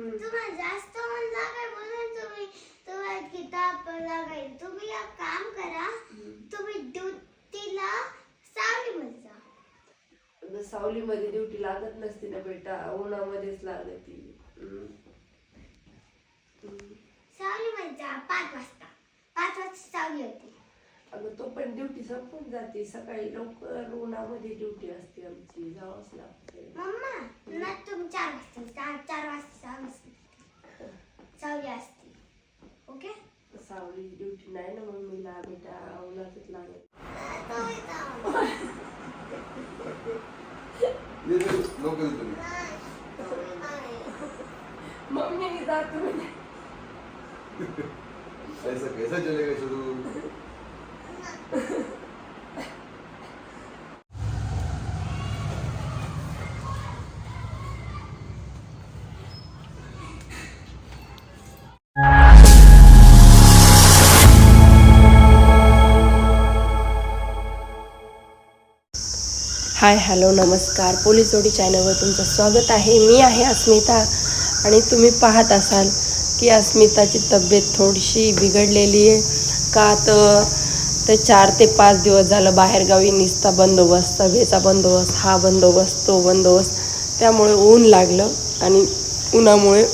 तुम्हाला जास्त मन लागाय म्हणून तुम्ही तुम्हाला किताब लागाय. तुम्ही एक काम करा तुम्ही ड्युटीला सावलीमध्ये जा. सावलीमध्ये ड्युटी लागत नसते ना बेटा उन्हामध्येच लागते. सावलीमध्ये जा पाच वाजता. पाच वाजता सावली होती. अगं तो पण ड्युटी संपून जाते. सकाळी लवकर उन्हामध्ये ड्युटी असते आमची. जावंच लागते. मम्मा ना तुम्ही चार वाजता चार चार वाजता सावली असते. सावली असते ओके सावली ड्युटी नाही मम्मीला बेटा. मम्मी जातो ऐसा कैसा चलेगा शुरू? हाय हॅलो नमस्कार. पोलीस जोडी चॅनलवर तुमचं स्वागत आहे. मी आहे अस्मिता आणि तुम्ही पाहत असाल की अस्मिताची तब्येत थोडीशी बिघडलेली आहे. का तर ते चार ते पाच दिवस झालं बाहेरगावी निसता बंदोबस्त सभेचा बंदोबस्त हा बंदोबस्त तो बंदोबस्त. त्यामुळे ऊन लागलं आणि उन्हामुळे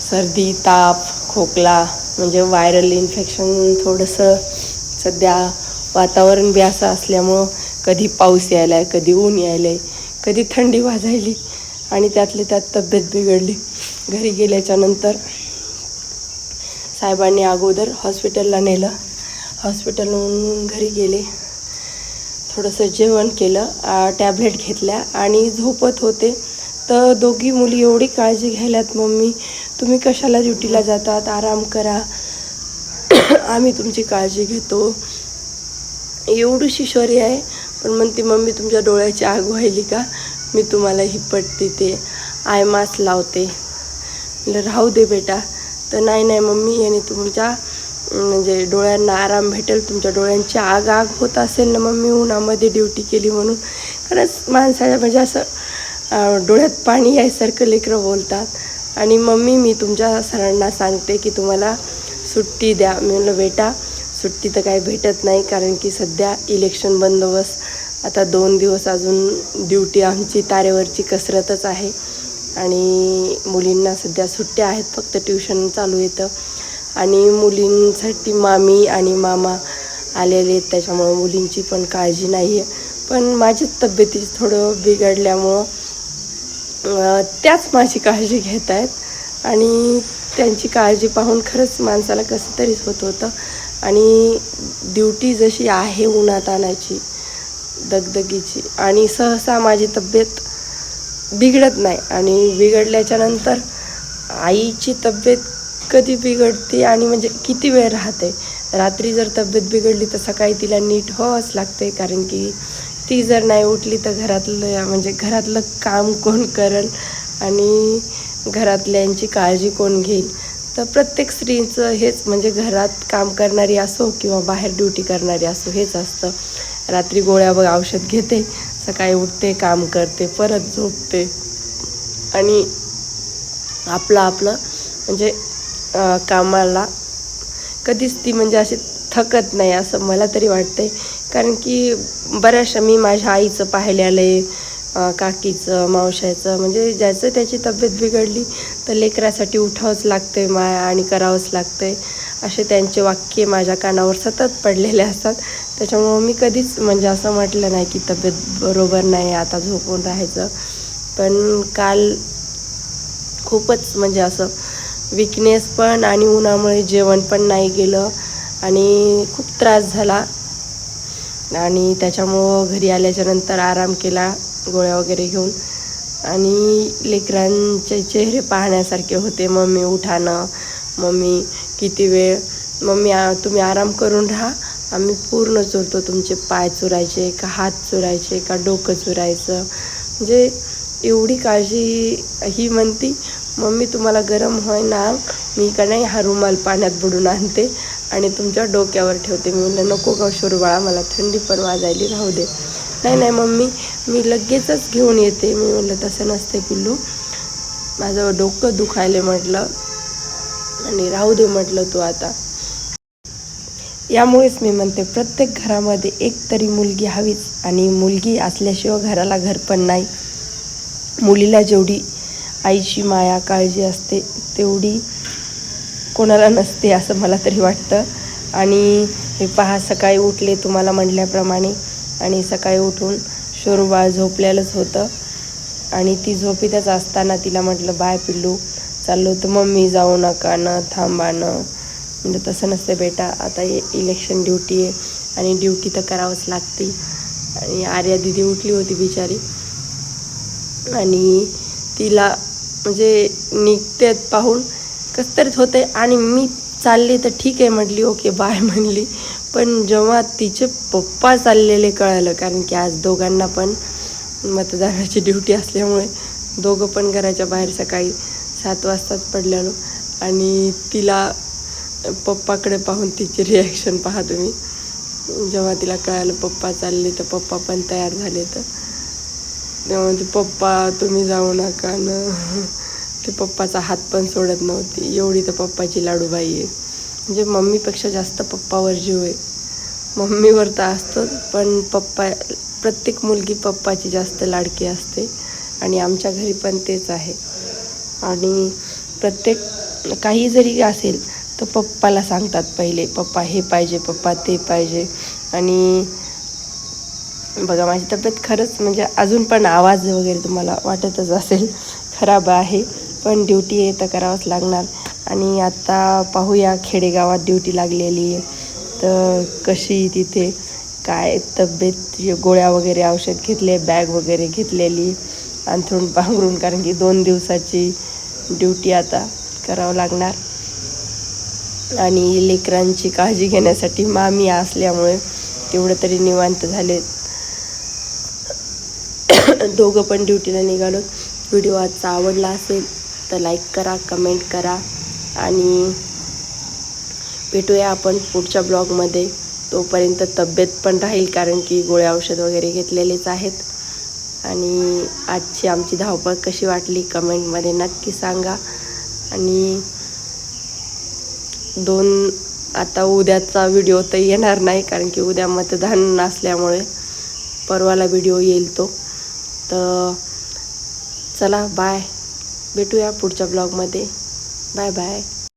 सर्दी ताप खोकला म्हणजे व्हायरल इन्फेक्शन थोडंसं सध्या वातावरण बी असं असल्यामुळं कधी पाऊस यायला आहे कधी ऊन यायला आहे कधी थंडी वाजायली आणि त्यातली त्यात तब्येत बिघडली. घरी गेल्याच्यानंतर साहेबांनी अगोदर हॉस्पिटलला नेलं. हॉस्पिटलहून घरी गेले. थोडंसं जेवण केलं टॅबलेट घेतल्या आणि झोपत होते. तर दोघी मुली एवढी काळजी घ्यायलात मम्मी तुम्ही कशाला ड्युटीला जातात? आराम करा. आम्ही तुमची काळजी घेतो. एवढीशी शरी आहे. पण म्हणते मम्मी तुमच्या डोळ्याची आग व्हायली का? मी तुम्हाला ही पट्टी ते आय मास्क लावते. म्हटलं राहू दे बेटा. तर नाही नाही मम्मी याने तुमच्या म्हणजे डोळ्यांना आराम भेटेल तुमच्या डोळ्यांची आग आग होत असेल ना मम्मी उन्हामध्ये ड्युटी केली म्हणून. खरंच माणसाच्या म्हणजे असं डोळ्यात पाणी यायसारखं लेकरं बोलतात. आणि मम्मी मी तुमच्या सरांना सांगते की तुम्हाला सुट्टी द्या. मी म्हणलं बेटा सुट्टी तर काही भेटत नाही कारण की सध्या इलेक्शन बंदोबस्त आता दोन दिवस अजून ड्युटी आमची तारेवरची कसरतच आहे. आणि मुलींना सध्या सुट्ट्या आहेत फक्त ट्युशन चालू येतं. आणि मुलींसाठी मामी आणि मामा आलेले आहेत त्याच्यामुळं मुलींची पण काळजी नाही आहे पण माझीच तब्येतीच थोडं बिघडल्यामुळं त्याच माझी काळजी घेत आहेत. आणि त्यांची काळजी पाहून खरंच माणसाला कसं तरीच होत होतं. आणि ड्युटी जशी आहे उन्हात आणायची दगदगीची. आणि सहसा माझी तब्येत बिघडत नाही. आणि बिघडल्याच्या नंतर आईची तब्येत कधी बिघडते आणि म्हणजे किती वेळ राहते? रात्री जर तब्येत बिघडली तर सकाळी तिला नीट व्हावंच लागते. कारण की ती जर नाही उठली तर घरातलं म्हणजे घरातलं काम कोण करेल आणि घरातल्यांची काळजी कोण घेईल? तर प्रत्येक स्त्रीचं हेच म्हणजे घरात काम करणारी असो किंवा बाहेर ड्युटी करणारी असो हेच असतं. रात्री गोळ्या बघ औषध घेते सकाळी उठते काम करते परत झोपते. आणि आपलं आपलं म्हणजे कामाला कधीच ती म्हणजे अशी थकत नाही असं मला तरी वाटते कारण की बऱ्याचशा मी माझ्या आईचं पाहिलेलं आहे काकीचं मावशाचं म्हणजे ज्याचं त्याची तब्येत बिघडली तर लेकरासाठी उठावंच लागतंय मा आणि करावंच लागतंय. असे त्यांचे वाक्य माझ्या कानावर सतत पडलेले असतात. त्याच्यामुळं मी कधीच म्हणजे असं म्हटलं नाही की तब्येत बरोबर नाही आता झोपून राहायचं. पण काल खूपच म्हणजे असं विकनेस पण आणि उन्हामुळे जेवण पण नाही गेलं आणि खूप त्रास झाला. आणि त्याच्यामुळं घरी आल्याच्यानंतर आराम केला गोळ्या वगैरे घेऊन. आणि लेकरांचे चेहरे पाहण्यासारखे होते मम्मी उठाणं मम्मी किती वेळ? मम्मी तुम्ही आराम करून राहा. आम्ही पूर्ण चुरतो तुमचे पाय चुरायचे का हात चुरायचे का डोकं चुरायचं. म्हणजे एवढी काळजी ही म्हणती मम्मी तुम्हाला गरम होय ना? मी का नाही हा रुमाल पाण्यात बुडून आणते आणि तुमच्या डोक्यावर ठेवते. मी म्हणलं नको का बाळा मला थंडी पण वाजायली राहू दे. नाही नाही मम्मी मी लगेचच घेऊन येते. मी म्हणलं तसं नसते पिल्लू. माझं डोकं दुखायले म्हटलं आणि राहू दे म्हटलं तू आता. यामुळेच मी म्हणते प्रत्येक घरामध्ये एक तरी मुलगी हवीच आणि मुलगी असल्याशिवाय घराला घर पण नाही. मुलीला जेवढी आईची माया काळजी असते तेवढी कोणाला नसते असं मला तरी वाटतं. आणि हे पहा सकाळी उठले तुम्हाला म्हटल्याप्रमाणे आणि सकाळी उठून शोरूबा झोपलेलंच होतं. आणि ती झोपीतच असताना तिला म्हटलं बाय पिल्लू चाललो तर मम्मी जाऊ नका न थांबा न म्हणजे तसं नसते बेटा आता इलेक्शन ड्युटी आहे आणि ड्युटी तर करावंच लागते. आणि आर्या दिदी उठली होती बिचारी. आणि तिला म्हणजे निघते पाहून कसं तरीच होते आणि मी चालले तर ठीक आहे म्हटली ओके बाय म्हणली. पण जेव्हा तिचे पप्पा चाललेले कळालं कारण की आज दोघांना पण मतदानाची ड्युटी असल्यामुळे दोघं पण घराच्या बाहेर सकाळी सात वाजताच पडलेलो. आणि तिला पप्पाकडे पाहून तिची रिॲक्शन पहा तुम्ही. जेव्हा तिला कळालं पप्पा चालले तर पप्पा पण तयार झाले तर. तेव्हा ते पप्पा तुम्ही जाऊ नका न. ते पप्पाचा हात पण सोडत नव्हती. एवढी तर पप्पाची लाडूबाई आहे. म्हणजे मम्मीपेक्षा जास्त पप्पावर जीव आहे. मम्मीवर तर असतोच पण पप्पा प्रत्येक मुलगी पप्पाची जास्त लाडकी असते. आणि आमच्या घरी पण तेच आहे. आणि प्रत्येक काही जरी असेल तर पप्पाला सांगतात पहिले पप्पा हे पाहिजे पप्पा ते पाहिजे. आणि बघा माझी तब्येत खरंच म्हणजे अजून पण आवाज वगैरे तुम्हाला वाटतच असेल. खराब आहे पण ड्युटी आहे तर करावंच लागणार. आणि आता पाहूया खेडेगावात ड्युटी लागलेली आहे. तर कशी तिथे? काय तब्येत? गोळ्या वगैरे औषध घेतले बॅग वगैरे घेतलेली. अंथरून पांघरून कारण की दोन दिवसाची ड्युटी आता करावं लागणार. आणि लेकरांची काळजी घेण्यासाठी मामी असल्यामुळे तेवढं तरी निवांत झाले दोघं पण ड्युटीला निघालो. व्हिडिओ आजचा आवडला असेल तर लाईक करा कमेंट करा आणि भेटूया आपण पुढच्या ब्लॉगमध्ये. तोपर्यंत तब्येत पण राहील कारण की गोळ्या औषध वगैरे घेतलेलेच आहेत. आणि आजची आमची धावपळ कशी वाटली कमेंटमध्ये नक्की सांगा. आणि दोन आता उद्याचा व्हिडिओ तर येणार नाही कारण की उद्या मतदान नसल्यामुळे परवाला व्हिडिओ येईल तो. तर चला बाय भेटूया पुढच्या ब्लॉगमध्ये बाय बाय